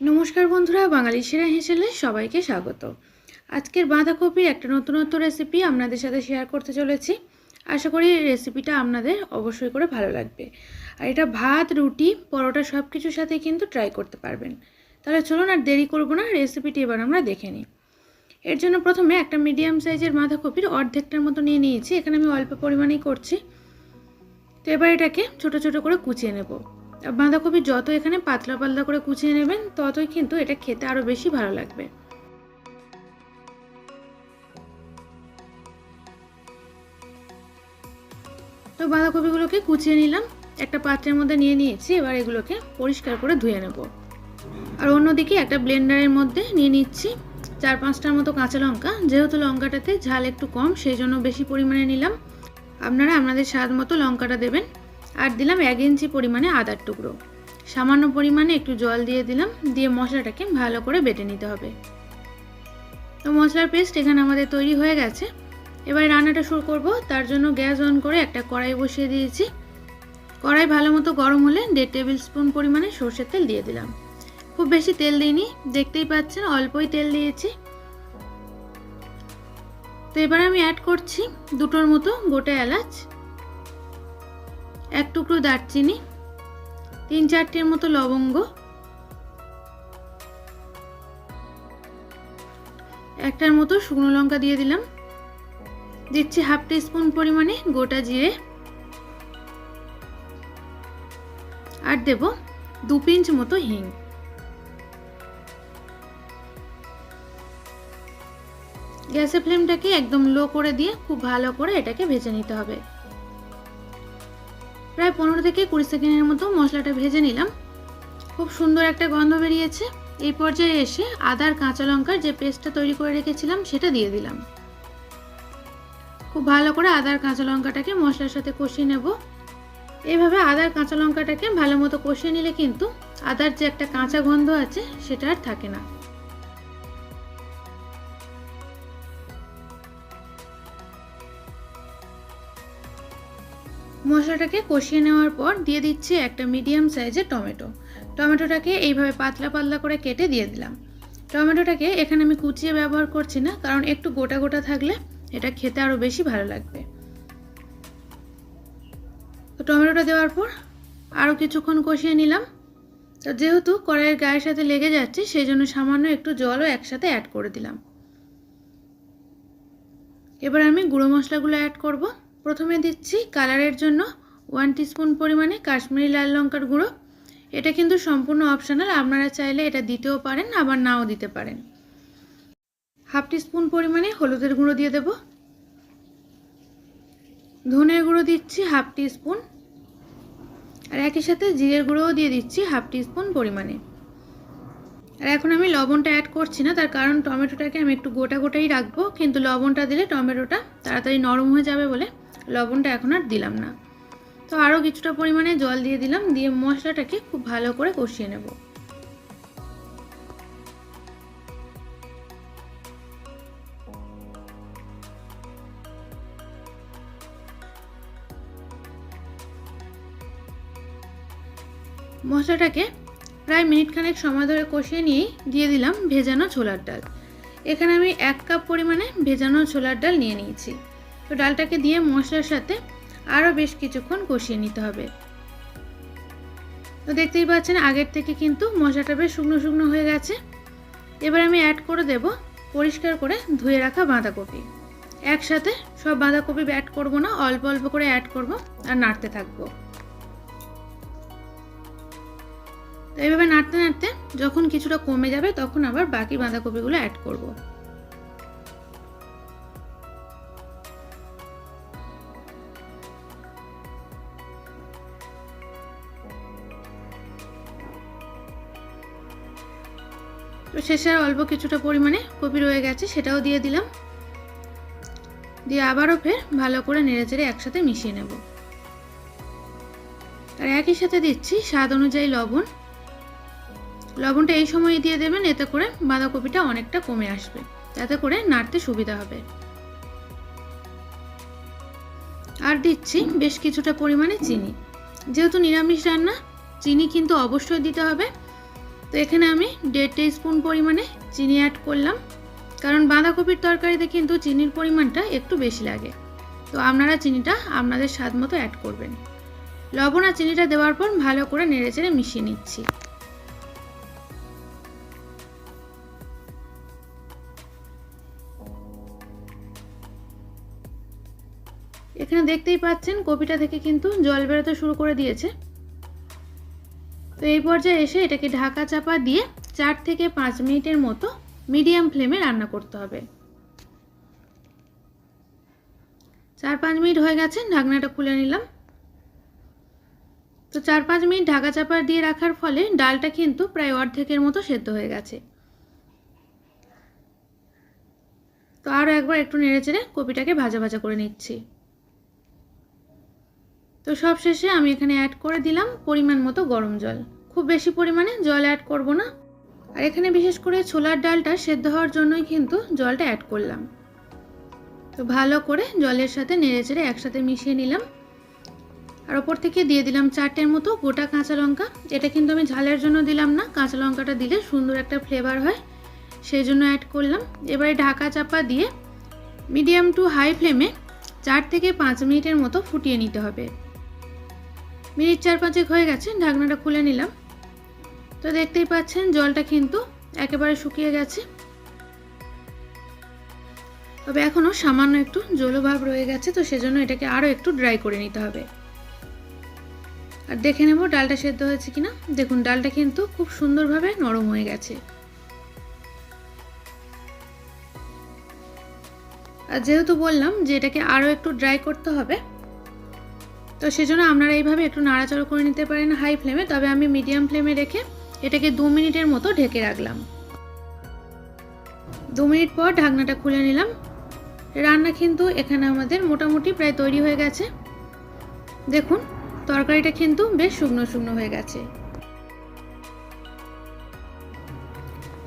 নমস্কার বন্ধুরা, বাঙালি সেরা হেসেলে সবাইকে স্বাগত। আজকের বাঁধাকপির একটা নতুনত্ব রেসিপি আপনাদের সাথে শেয়ার করতে চলেছি। আশা করি রেসিপিটা আপনাদের অবশ্যই করে ভালো লাগবে। আর এটা ভাত, রুটি, পরোটা সব কিছুর সাথে কিন্তু ট্রাই করতে পারবেন। তাহলে চলুন আর দেরি করব না রেসিপিটি এবার আমরা দেখে নিই। এর জন্য প্রথমে একটা মিডিয়াম সাইজের বাঁধাকপির অর্ধেকটার মতো নিয়ে নিয়েছি। এখানে আমি অল্প পরিমাণেই করছি। তো এবার এটাকে ছোট ছোট করে কুচিয়ে নেব। বাঁধাকপি যত এখানে পাতলা পাতলা করে কুচিয়ে নেবেন, ততই কিন্তু এটা খেতে আরও বেশি ভালো লাগবে। তো বাঁধাকপিগুলোকে কুচিয়ে নিলাম, একটা পাত্রের মধ্যে নিয়ে নিয়েছি, এবার এগুলোকে পরিষ্কার করে ধুয়ে নেব। আর অন্যদিকে একটা ব্লেন্ডারের মধ্যে নিয়ে নিচ্ছি চার পাঁচটার মতো কাঁচা লঙ্কা, যেহেতু লঙ্কাটাতে ঝাল একটু কম, সেই জন্য বেশি পরিমাণে নিলাম। আপনারা আপনাদের স্বাদ মতো লঙ্কাটা দেবেন। আর দিলাম এক ইঞ্চি পরিমাণে আদার টুকরো। সামান্য পরিমাণে একটু জল দিয়ে দিলাম, দিয়ে মশলাটাকে ভালো করে বেটে নিতে হবে। তো মশলার পেস্ট এখানে আমাদের তৈরি হয়ে গেছে। এবার রান্নাটা শুরু করব। তার জন্য গ্যাস অন করে একটা কড়াই বসিয়ে দিয়েছি। কড়াই ভালো মতো গরম হলে দেড় টেবিল স্পুন পরিমাণে সর্ষের তেল দিয়ে দিলাম। খুব বেশি তেল দিইনি, দেখতেই পাচ্ছেন অল্পই তেল দিয়েছি। তো এবার আমি অ্যাড করছি দুটোর মতো গোটা এলাচ। এক টুকরো দারচিনি, তিন চারটির মতো লবঙ্গ, একটার মতো শুকনো লঙ্কা দিয়ে দিলাম। দিচ্ছি হাফ টি স্পুন পরিমাণে গোটা জিরে। আর দেব দু পিঞ্চ মতো হিং। গ্যাসের ফ্লেমটাকে একদম লো করে দিয়ে খুব ভালো করে এটাকে ভেজে নিতে হবে। প্রায় পনেরো থেকে কুড়ি সেকেন্ডের মতো মশলাটা ভেজে নিলাম। খুব সুন্দর একটা গন্ধ বেরিয়েছে। এই পর্যায়ে এসে আদার কাঁচা লঙ্কার যে পেস্টটা তৈরি করে রেখেছিলাম, সেটা দিয়ে দিলাম। খুব ভালো করে আদার কাঁচা লঙ্কাটাকে মশলার সাথে কষিয়ে নেব। এইভাবে আদার কাঁচা লঙ্কাটাকে ভালো মতো কষিয়ে নিলে কিন্তু আদার যে একটা কাঁচা গন্ধ আছে, সেটা আর থাকে না। মশলাটাকে কষিয়ে নেওয়ার পর দিয়ে দিচ্ছি একটা মিডিয়াম সাইজের টমেটো। টমেটোটাকে এইভাবে পাতলা পাতলা করে কেটে দিয়ে দিলাম। টমেটোটাকে এখানে আমি কুচিয়ে ব্যবহার করছি না, কারণ একটু গোটা গোটা থাকলে এটা খেতে আরও বেশি ভালো লাগবে। তো টমেটোটা দেওয়ার পর আরও কিছুক্ষণ কষিয়ে নিলাম। তো যেহেতু কড়াইয়ের গায়ের সাথে লেগে যাচ্ছে, সেই জন্য সামান্য একটু জলও একসাথে অ্যাড করে দিলাম। এবার আমি গুঁড়ো মশলাগুলো অ্যাড করব। প্রথমে দিচ্ছি কালারের জন্য ওয়ান টিস্পুন পরিমাণে কাশ্মীরি লাল লঙ্কার গুঁড়ো। এটা কিন্তু সম্পূর্ণ অপশনাল আপনারা চাইলে এটা দিতেও পারেন, আবার নাও দিতে পারেন। হাফ টিস্পুন পরিমাণে হলুদের গুঁড়ো দিয়ে দেব। ধনের গুঁড়ো দিচ্ছি হাফ টিস্পুন আর একই সাথে জিরের গুঁড়োও দিয়ে দিচ্ছি হাফ টিস্পুন পরিমাণে। আর এখন আমি লবণটা অ্যাড করছি না, তার কারণ টমেটোটাকে আমি একটু গোটা গোটাই রাখব, কিন্তু লবণটা দিলে টমেটোটা তাড়াতাড়ি নরম হয়ে যাবে বলে লবণটা এখন আর দিলাম না। তো আরও কিছুটা পরিমাণে জল দিয়ে দিলাম, দিয়ে মশলাটাকে খুব ভালো করে কষিয়ে নেব। মশলাটাকে প্রায় মিনিট খানেক সময় ধরে কষিয়ে নিয়েই দিয়ে দিলাম ভেজানো ছোলার ডাল। এখানে আমি এক কাপ পরিমাণে ভেজানো ছোলার ডাল নিয়ে নিয়েছি। তো ডালটাকে দিয়ে মশলার সাথে আরও বেশ কিছুক্ষণ কষিয়ে নিতে হবে। তো দেখতেই পাচ্ছেন আগের থেকে কিন্তু মশলাটা বেশ শুকনো শুকনো হয়ে গেছে। এবার আমি অ্যাড করে দেব পরিষ্কার করে ধুয়ে রাখা বাঁধাকপি। একসাথে সব বাঁধাকপি অ্যাড করব না, অল্প অল্প করে অ্যাড করব আর নাড়তে থাকব। তো এইভাবে নাড়তে নাড়তে যখন কিছুটা কমে যাবে তখন আবার বাকি বাঁধাকপিগুলো অ্যাড করব। শেষে আর অল্প কিছুটা পরিমাণে কপি রয়ে গেছে, সেটাও দিয়ে দিলাম। দিয়ে আবারও ফের ভালো করে নেড়ে চেড়ে একসাথে মিশিয়ে নেব। আর একই সাথে দিচ্ছি স্বাদ অনুযায়ী লবণ। লবণটা এই সময় দিয়ে দেবেন, এতে করে বাঁধাকপিটা অনেকটা কমে আসবে, যাতে করে নাড়তে সুবিধা হবে। আর দিচ্ছি বেশ কিছুটা পরিমাণে চিনি। যেহেতু নিরামিষ রান্না, চিনি কিন্তু অবশ্যই দিতে হবে। তো এখানে আমি দেড় স্পুন পরিমাণে চিনি অ্যাড করলাম। কারণ বাঁধাকপির তরকারিতে কিন্তু চিনির পরিমাণটা একটু বেশি লাগে। তো আপনারা চিনিটা আপনাদের স্বাদ মতো অ্যাড করবেন। লবণ আর চিনিটা দেওয়ার পর ভালো করে নেড়েচেড়ে মিশিয়ে নিচ্ছি। এখানে দেখতেই পাচ্ছেন কপিটা থেকে কিন্তু জল বেরোতে শুরু করে দিয়েছে। তো এই পর্যায়ে এসে এটাকে ঢাকা চাপা দিয়ে চার থেকে পাঁচ মিনিটের মতো মিডিয়াম ফ্লেমে রান্না করতে হবে। চার পাঁচ মিনিট হয়ে গেছে, ঢাকনাটা খুলে নিলাম। তো চার পাঁচ মিনিট ঢাকা চাপা দিয়ে রাখার ফলে ডালটা কিন্তু প্রায় অর্ধেকের মতো সেদ্ধ হয়ে গেছে। তো আরও একবার একটু নেড়ে চেড়ে কপিটাকে ভাজা ভাজা করে নিচ্ছি। তো সব শেষে আমি এখানে অ্যাড করে দিলাম পরিমাণ মতো গরম জল। খুব বেশি পরিমাণে জল অ্যাড করব না। আর এখানে বিশেষ করে ছোলার ডালটা সেদ্ধ হওয়ার জন্যই কিন্তু জলটা অ্যাড করলাম। তো ভালো করে জলের সাথে নেড়ে চেড়ে একসাথে মিশিয়ে নিলাম। আর ওপর থেকে দিয়ে দিলাম চারটের মতো গোটা কাঁচা লঙ্কা। এটা কিন্তু আমি ঝালের জন্য দিলাম না, কাঁচা লঙ্কাটা দিলে সুন্দর একটা ফ্লেভার হয়। সেই জন্য অ্যাড করলাম। এবারে ঢাকা চাপা দিয়ে মিডিয়াম টু হাই ফ্লেমে চার থেকে পাঁচ মিনিটের মতো ফুটিয়ে নিতে হবে। মিনিট চার পাঁচেক হয়ে গেছে, ঢাকনাটা খুলে নিলাম। তো দেখতেই পাচ্ছেন, জলটা কিন্তু একেবারে শুকিয়ে গেছে। তবে এখনও সামান্য একটু জলভাব রয়ে গেছে, তো সেজন্য এটাকে আরও একটু ড্রাই করে নিতে হবে। আর দেখে নেব ডালটা সেদ্ধ হয়েছে কিনা। দেখুন, ডালটা কিন্তু খুব সুন্দরভাবে নরম হয়ে গেছে। আর যেহেতু বললাম যে এটাকে আরও একটু ড্রাই করতে হবে, তো সেজন্য আপনারা এইভাবে একটু নাড়াচাড়া করে নিতে পারেন হাই ফ্লেমে। তবে আমি মিডিয়াম ফ্লেমে রেখে এটাকে দু মিনিটের মতো ঢেকে রাখলাম। দু মিনিট পর ঢাকনাটা খুলে নিলাম। রান্না কিন্তু এখানে আমাদের মোটামুটি প্রায় তৈরি হয়ে গেছে। দেখুন, তরকারিটা কিন্তু বেশ শুকনো শুকনো হয়ে গেছে।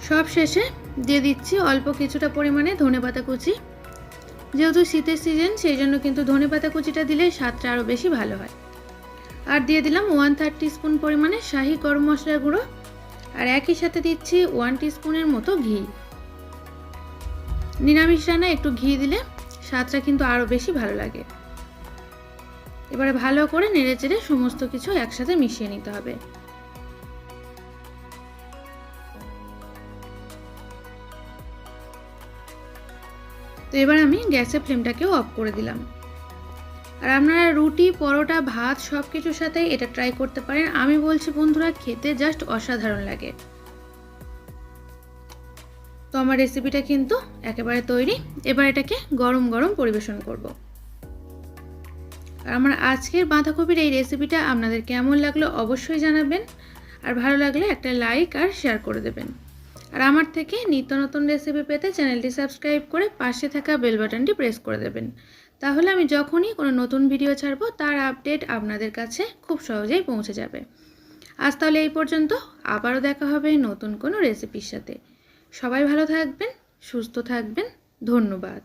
সব শেষে দিয়ে দিচ্ছি অল্প কিছুটা পরিমাণে ধনে পাতা কুচি। যেহেতু শীতের সিজন, সেই জন্য কিন্তু ধনে পাতা কুচিটা দিলে স্বাদটা আরও বেশি ভালো হয়। আর দিয়ে দিলাম ওয়ান থার্ড স্পুন পরিমাণে শাহি গরম মশলার গুঁড়ো। আর একই সাথে দিচ্ছি ওয়ান স্পুনের মতো ঘি। নিরামিষ রান্না একটু ঘি দিলে স্বাদটা কিন্তু আরও বেশি ভালো লাগে। এবারে ভালো করে নেড়ে চেড়ে সমস্ত কিছু একসাথে মিশিয়ে নিতে হবে। তো এবার আমি গ্যাসের ফ্লেমটাকেও অফ করে দিলাম। আর আপনারা রুটি, পরোটা, ভাত সব কিছুর সাথে এটা ট্রাই করতে পারেন। আমি বলছি, বন্ধুরা, খেতে জাস্ট অসাধারণ লাগে। তো আমার রেসিপিটা কিন্তু একেবারে তৈরি। এবার এটাকে গরম গরম পরিবেশন করব। আর আমার আজকের বাঁধাকপির এই রেসিপিটা আপনাদের কেমন লাগল অবশ্যই জানাবেন। আর ভালো লাগলে একটা লাইক আর শেয়ার করে দেবেন। আর আমার থেকে নিত্য নতুন রেসিপি পেতে চ্যানেলটি সাবস্ক্রাইব করে পাশে থাকা বেল বাটনটি প্রেস করে দেবেন। তাহলে আমি যখনই কোনো নতুন ভিডিও ছাড়বো, তার আপডেট আপনাদের কাছে খুব সহজেই পৌঁছে যাবে। আজ তাহলে এই পর্যন্ত। আবারও দেখা হবে নতুন কোনো রেসিপির সাথে। সবাই ভালো থাকবেন, সুস্থ থাকবেন। ধন্যবাদ।